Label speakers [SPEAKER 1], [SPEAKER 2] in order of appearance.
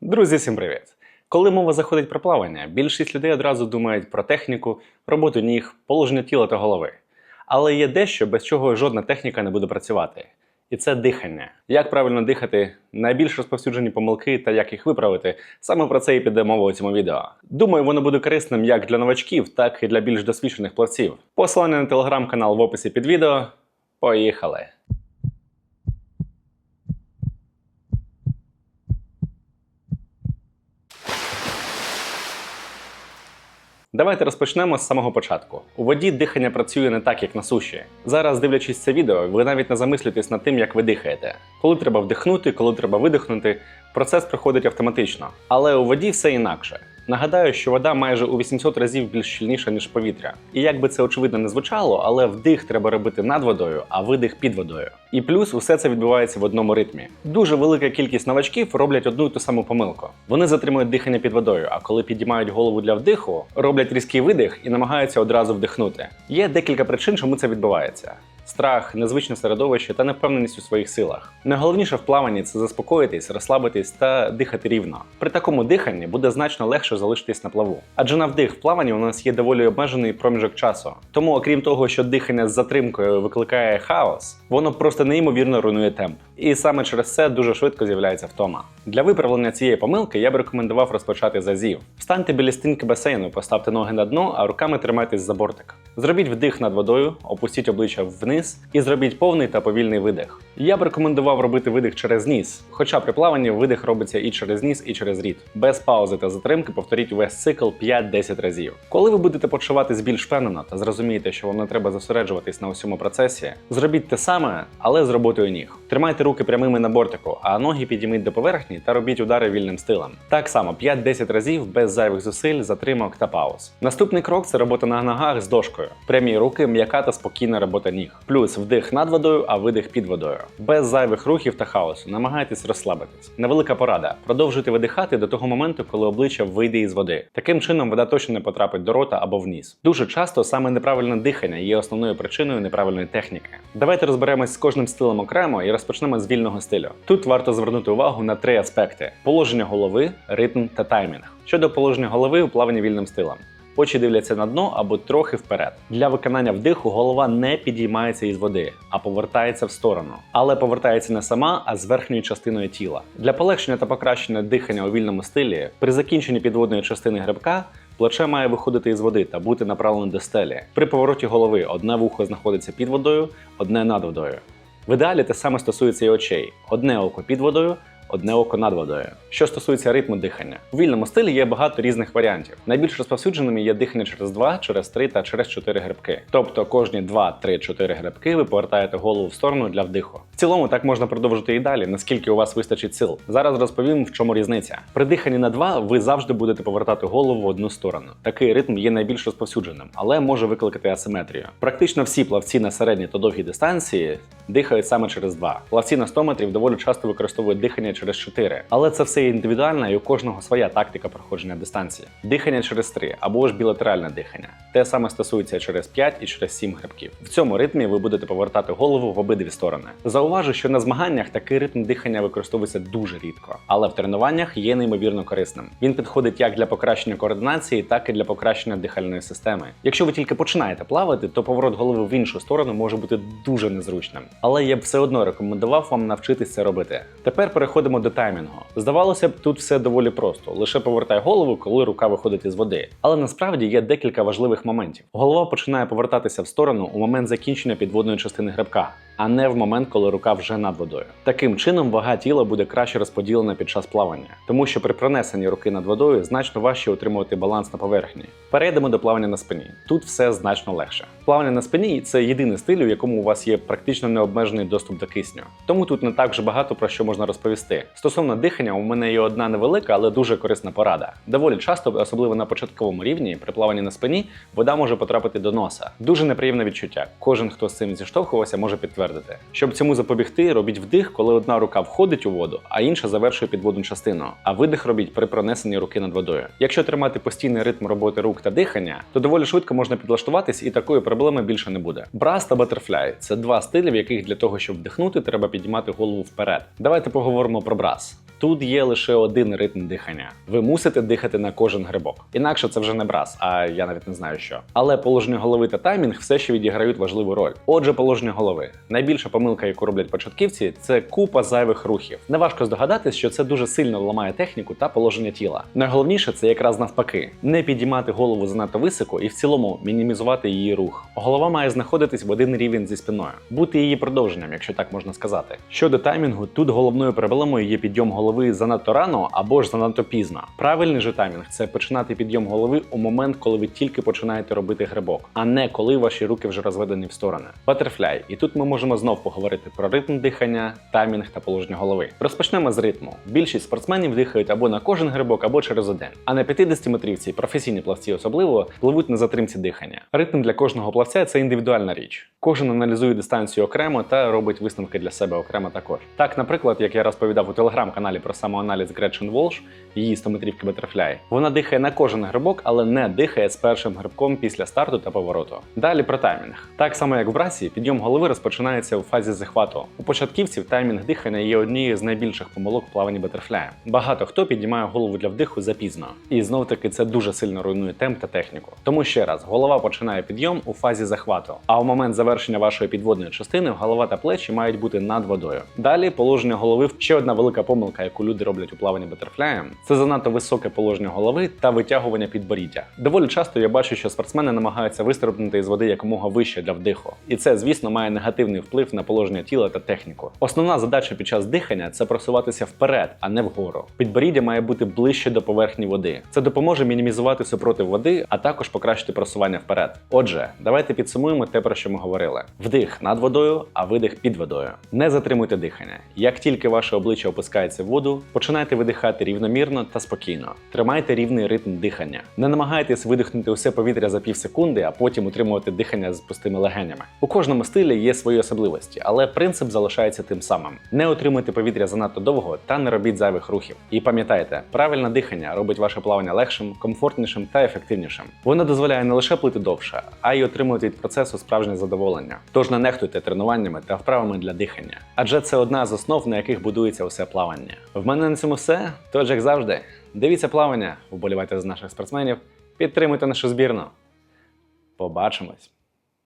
[SPEAKER 1] Друзі, всім привіт! Коли мова заходить про плавання, більшість людей одразу думають про техніку, роботу ніг, положення тіла та голови. Але є дещо, без чого жодна техніка не буде працювати. І це дихання. Як правильно дихати, найбільш розповсюджені помилки та як їх виправити. Саме про це і піде мова у цьому відео. Думаю, воно буде корисним як для новачків, так і для більш досвідчених плавців. Посилання на телеграм-канал в описі під відео. Поїхали! Давайте розпочнемо з самого початку. У воді дихання працює не так, як на суші. Зараз, дивлячись це відео, ви навіть не замислюєтесь над тим, як ви дихаєте. Коли треба вдихнути, коли треба видихнути, процес проходить автоматично. Але у воді все інакше. Нагадаю, що вода майже у 800 разів більш щільніша, ніж повітря. І як би це очевидно не звучало, але вдих треба робити над водою, а видих під водою. І плюс усе це відбувається в одному ритмі. Дуже велика кількість новачків роблять одну і ту саму помилку. Вони затримують дихання під водою, а коли підіймають голову для вдиху, роблять різкий видих і намагаються одразу вдихнути. Є декілька причин, чому це відбувається. Страх, незвичне середовище та невпевненість у своїх силах. Найголовніше в плаванні це заспокоїтись, розслабитись та дихати рівно. При такому диханні буде значно легше залишитись на плаву. Адже на вдих в плаванні у нас є доволі обмежений проміжок часу. Тому, окрім того, що дихання з затримкою викликає хаос, воно просто неймовірно руйнує темп. І саме через це дуже швидко з'являється втома. Для виправлення цієї помилки я б рекомендував розпочати з азів. Встаньте біля стінки басейну, поставте ноги на дно, а руками тримайтесь за бортик. Зробіть вдих над водою, опустіть обличчя вниз і зробіть повний та повільний видих. Я б рекомендував робити видих через ніс, хоча при плаванні видих робиться і через ніс, і через рід. Без паузи та затримки повторіть увесь цикл 5-10 разів. Коли ви будете почуватись більш впевнено та зрозумієте, що вам не треба зосереджуватись на усьому процесі, зробіть те саме, але з роботою ніг. Тримайте руки прямими на бортику, а ноги підійміть до поверхні та робіть удари вільним стилем. Так само 5-10 разів без зайвих зусиль, затримок та пауз. Наступний крок це робота на ногах з дошкою. Прямі руки, м'яка та спокійна робота ніг. Плюс вдих над водою, а видих під водою. Без зайвих рухів та хаосу. Намагайтесь розслабитись. Невелика порада. Продовжуйте видихати до того моменту, коли обличчя вийде із води. Таким чином вода точно не потрапить до рота або в ніс. Дуже часто саме неправильне дихання є основною причиною неправильної техніки. Давайте розберемось з кожним стилем окремо і розпочнемо з вільного стилю. Тут варто звернути увагу на три аспекти: положення голови, ритм та таймінг. Щодо положення голови у плаванні вільним стилем. Очі дивляться на дно або трохи вперед. Для виконання вдиху голова не підіймається із води, а повертається в сторону. Але повертається не сама, а з верхньою частиною тіла. Для полегшення та покращення дихання у вільному стилі при закінченні підводної частини грибка. Плече має виходити із води та бути направлене до стелі. При повороті голови одне вухо знаходиться під водою, одне над водою. В ідеалі те саме стосується і очей: одне око під водою, одне око над водою. Що стосується ритму дихання, у вільному стилі є багато різних варіантів. Найбільш розповсюдженими є дихання через 2, через 3 та через 4 грибки. Тобто кожні 2, 3, 4 грибки ви повертаєте голову в сторону для вдиху. Цілому так можна продовжити і далі, наскільки у вас вистачить сил. Зараз розповім, в чому різниця. При диханні на 2 ви завжди будете повертати голову в одну сторону. Такий ритм є найбільш розповсюдженим, але може викликати асиметрію. Практично всі плавці на середній та довгій дистанції дихають саме через 2. Плавці на 100 метрів доволі часто використовують дихання через 4. Але це все індивідуально і у кожного своя тактика проходження дистанції. Дихання через 3 або ж білатеральне дихання. Те саме стосується через 5 і через 7 грибків. В цьому ритмі ви будете повертати голову в обидві сторони. Зауважу, що на змаганнях такий ритм дихання використовується дуже рідко, але в тренуваннях є неймовірно корисним. Він підходить як для покращення координації, так і для покращення дихальної системи. Якщо ви тільки починаєте плавати, то поворот голови в іншу сторону може бути дуже незручним. Але я б все одно рекомендував вам навчитись це робити. Тепер переходимо до таймінгу. Здавалося б, тут все доволі просто: лише повертай голову, коли рука виходить із води. Але насправді є декілька важливих моментів. Голова починає повертатися в сторону у момент закінчення підводної частини грибка. А не в момент, коли рука вже над водою. Таким чином вага тіла буде краще розподілена під час плавання, тому що при пронесенні руки над водою значно важче утримувати баланс на поверхні. Перейдемо до плавання на спині. Тут все значно легше. Плавання на спині це єдиний стиль, у якому у вас є практично необмежений доступ до кисню. Тому тут не так вже багато про що можна розповісти. Стосовно дихання, у мене є одна невелика, але дуже корисна порада. Доволі часто, особливо на початковому рівні, при плаванні на спині, вода може потрапити до носа. Дуже неприємне відчуття. Кожен, хто з цим зіштовхувався, може підтвердити. Щоб цьому запобігти, робіть вдих, коли одна рука входить у воду, а інша завершує підводну частину. А видих робіть при пронесенні руки над водою. Якщо тримати постійний ритм роботи рук та дихання, то доволі швидко можна підлаштуватись і такої проблеми більше не буде. Брас та батерфляй це два стилі, в яких для того, щоб вдихнути, треба підіймати голову вперед. Давайте поговоримо про брас. Тут є лише один ритм дихання. Ви мусите дихати на кожен грибок. Інакше це вже не брас, а я навіть не знаю що. Але положення голови та таймінг все ще відіграють важливу роль. Отже, положення голови. Найбільша помилка, яку роблять початківці, це купа зайвих рухів. Неважко здогадатись, що це дуже сильно ламає техніку та положення тіла. Найголовніше це якраз навпаки: не підіймати голову занадто високо і в цілому мінімізувати її рух. Голова має знаходитись в один рівень зі спиною, бути її продовженням, якщо так можна сказати. Щодо таймінгу, тут головною проблемою є підйом голови занадто рано або ж занадто пізно. Правильний же таймінг це починати підйом голови у момент, коли ви тільки починаєте робити грибок, а не коли ваші руки вже розведені в сторони. Батерфляй. І тут ми можемо знов поговорити про ритм дихання, таймінг та положення голови. Розпочнемо з ритму. Більшість спортсменів дихають або на кожен грибок, або через один. А на 50-метрівці, професійні плавці особливо, пливуть на затримці дихання. Ритм для кожного плавця це індивідуальна річ. Кожен аналізує дистанцію окремо та робить висновки для себе окремо також. Так, наприклад, як я розповідав у телеграм-каналі про самоаналіз Гретчен Волш, її 100-метрівки Батерфляй, вона дихає на кожен грибок, але не дихає з першим грибком після старту та повороту. Далі про таймінг. Так само як в брасі, підйом голови розпочинається у фазі захвату. У початківців таймінг дихання є однією з найбільших помилок в плаванні Батерфляя. Багато хто піднімає голову для вдиху запізно. І знов таки це дуже сильно руйнує темп та техніку. Тому ще раз, голова починає підйом у фазі захвату, а у момент завершення вашої підводної частини голова та плечі мають бути над водою. Далі положення голови ще одна велика помилка, яку люди роблять у плаванні Батерфляєм, це занадто високе положення голови та витягування підборіддя. Доволі часто я бачу, що спортсмени намагаються вистрибнути із води якомога вище для вдиху, і це, звісно, має негативний вплив на положення тіла та техніку. Основна задача під час дихання це просуватися вперед, а не вгору. Підборіддя має бути ближче до поверхні води. Це допоможе мінімізувати супротив води, а також покращити просування вперед. Отже, давайте підсумуємо те, про що ми говорили: вдих над водою, а видих під водою. Не затримуйте дихання. Як тільки ваше обличчя опускається в воду, починайте видихати рівномірно та спокійно. Тримайте рівний ритм дихання. Не намагайтесь видихнути усе повітря за пів секунди, а потім утримувати дихання з пустими легенями. У кожному стилі є свої особливості, але принцип залишається тим самим: не отримуйте повітря занадто довго та не робіть зайвих рухів. І пам'ятайте, правильне дихання робить ваше плавання легшим, комфортнішим та ефективнішим. Воно дозволяє не лише плити довше, а й отримувати від процесу справжнє задоволення. Тож не нехтуйте тренуваннями та вправами для дихання, адже це одна з основ, на яких будується усе плавання. В мене на цьому все. Тож, як завжди, дивіться плавання, вболівайте за наших спортсменів, підтримуйте нашу збірну. Побачимось!